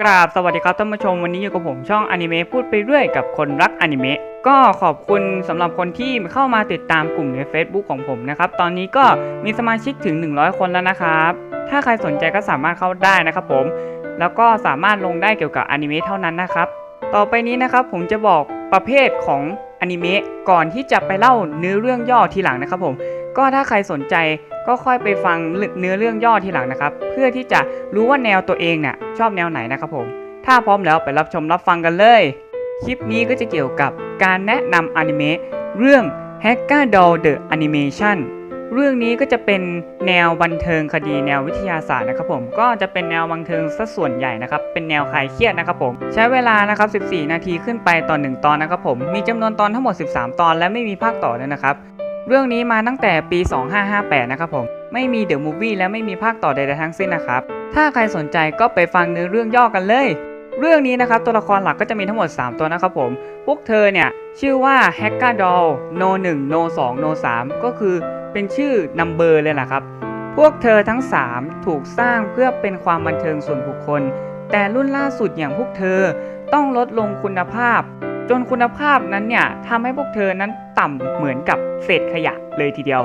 กราบสวัสดีครับท่านผู้ชมวันนี้อยู่กับผมช่องอนิเมะพูดไปเรื่อยกับคนรักอนิเมะก็ขอบคุณสำหรับคนที่เข้ามาติดตามกลุ่มใน Facebook ของผมนะครับ ตอนนี้ก็มีสมาชิกถึง 100 คนแล้วนะครับ ถ้าใครสนใจก็สามารถเข้าได้นะครับผม แล้วก็สามารถลงได้เกี่ยวกับอนิเมะเท่านั้นนะครับ ต่อไปนี้นะครับผมจะบอกประเภทของอนิเมะก่อนที่จะไปเล่าเนื้อเรื่องย่อทีหลังนะครับผม ก็ถ้าใครสนใจก็ค่อยไปฟังเนื้อเรื่องย่อทีหลังนะครับ เพื่อที่จะรู้ว่าแนวตัวเองเนี่ยชอบแนวไหนนะครับผม ถ้าพร้อมแล้วไปรับชมรับฟังกันเลย คลิปนี้ก็จะเกี่ยวกับการแนะนำอนิเมะเรื่อง h a c k a Doll The Animation เรื่องนี้ก็จะเป็นแนวบันเทิงคดีแนววิทยาศาสตร์นะครับผมก็จะเป็นแนวบันเทิงซะส่วนใหญ่นะครับเป็นแนวคลายเครียดนะครับผมใช้เวลานะครับ 14 นาทีขึ้นไปต่อ1ตอนนะครับผมมีจำนวนตอนทั้งหมด 13 ตอนและไม่มีภาคต่อด้วยนะครับ เรื่องนี้มาตั้งแต่ปี 2558 นะครับผม ไม่มีเดอะมูฟวี่และไม่มีภาคต่อใดๆทั้งสิ้นนะครับ ถ้าใครสนใจก็ไปฟังเนื้อเรื่องย่อกันเลย เรื่องนี้นะครับตัวละครหลักก็จะมีทั้งหมด 3 ตัวนะครับผม พวกเธอเนี่ย ชื่อว่า h a c k a d o l No 1 No 2 No 3ก็คือเป็นชื่อนัมเบอร์เลยแหละครับ พวกเธอทั้ง 3 ถูกสร้างเพื่อเป็นความบันเทิงส่วนบุคคล แต่รุ่นล่าสุดอย่างพวกเธอต้องลดลงคุณภาพ จนคุณภาพนั้นเนี่ยทำให้พวกเธอนั้นต่ำเหมือนกับเศษขยะเลยทีเดียว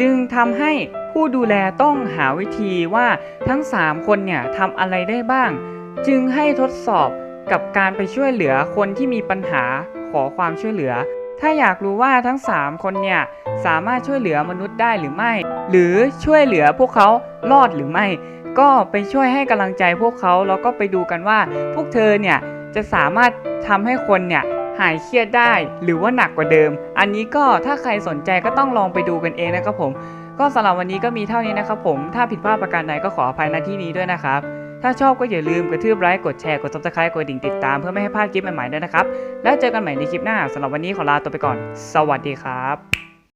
จึงทำให้ผู้ดูแลต้องหาวิธีว่าทั้ง 3 คนเนี่ยทำอะไรได้บ้าง จึงให้ทดสอบกับการไปช่วยเหลือคนที่มีปัญหาขอความช่วยเหลือ ถ้าอยากรู้ว่าทั้ง 3 คนเนี่ยสามารถช่วยเหลือมนุษย์ได้หรือไม่ หรือช่วยเหลือพวกเขารอดหรือไม่ ก็ไปช่วยให้กำลังใจพวกเขาแล้วก็ไปดูกันว่า พวกเธอเนี่ยจะสามารถทำให้คนเนี่ย หายเครียดได้หรือว่าหนักกว่าเดิม อันนี้ก็ถ้าใครสนใจก็ต้องลองไปดูกันเองนะครับผม ก็สำหรับวันนี้ก็มีเท่านี้นะครับผมถ้าผิดพลาดประการใดก็ขออภัยณที่นี้ด้วยนะครับถ้าชอบก็อย่าลืมกระทืบไลค์กดแชร์กด subscribe กดดิ่งติดตามเพื่อไม่ให้พลาดคลิปใหม่ๆด้วยนะครับ แล้วเจอกันใหม่ในคลิปหน้าสำหรับวันนี้ขอลาตัวไปก่อน สวัสดีครับ